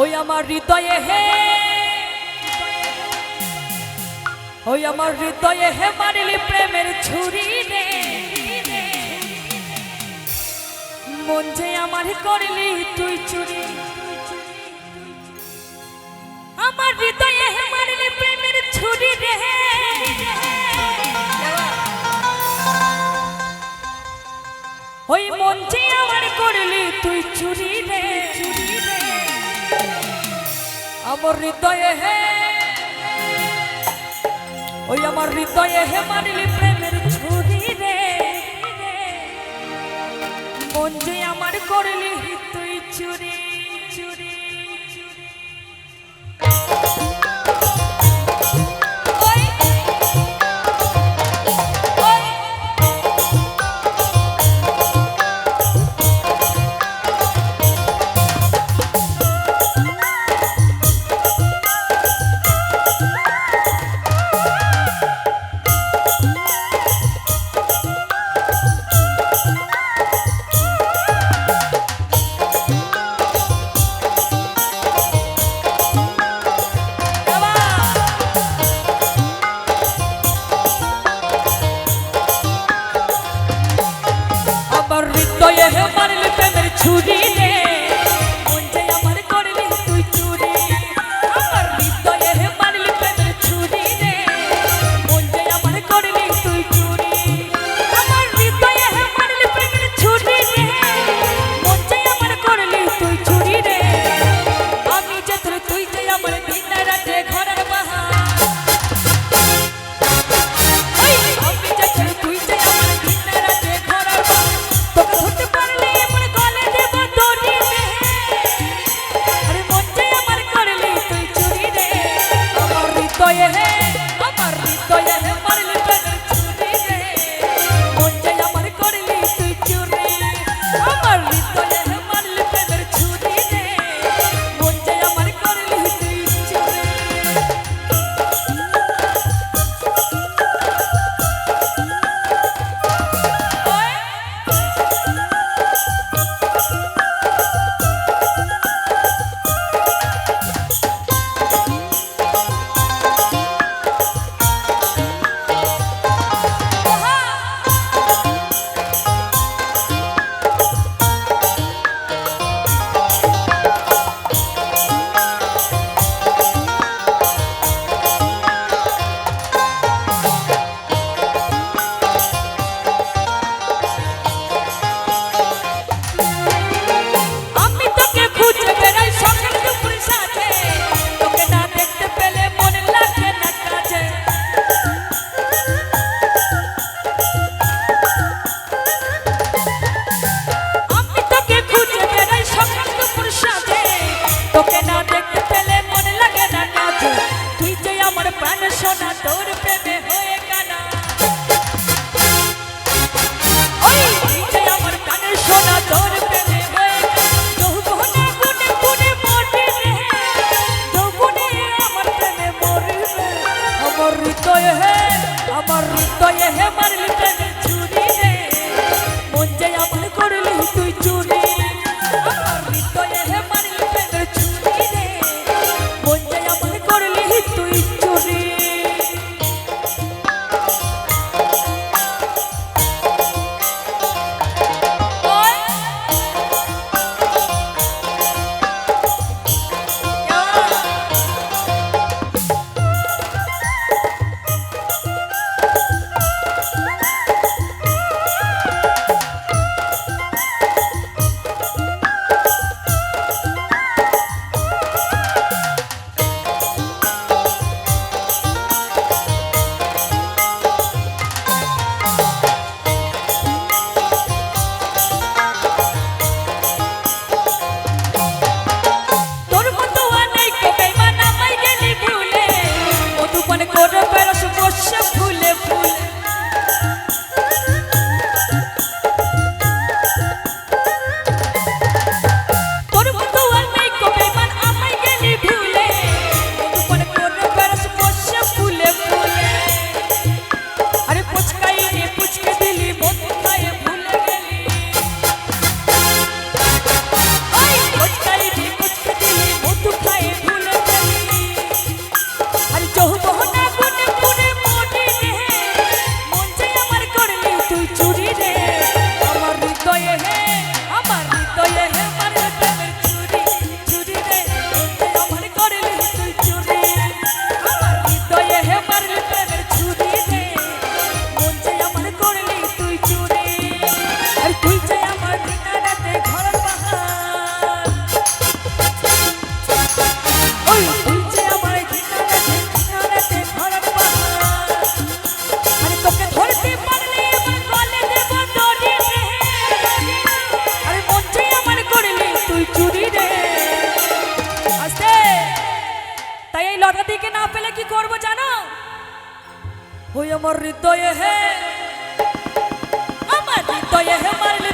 ওই আমার হৃদয়ে হে। ওই আমার হৃদয়ে হে মারিলি প্রেমের ছুরি রে। মন যে আমার করিলি তুই চুরি। আমার হৃদয়ে হে মারিলি প্রেমের ছুরি রে। ওই মন যে আমার করিলি তুই চুরি রে। চুরি রে আমার হৃদয়ে হে। ওই আমার হৃদয়ে হে মারিলি প্রেমের ছুরি রে। মন যে আমার করলি তুই চুরি। অমর হৃদয়ে লটাটিকে না পেলে কি করব জানো? ওই আমার হৃদয়ে হে আমার হৃদয়ে হে মারলে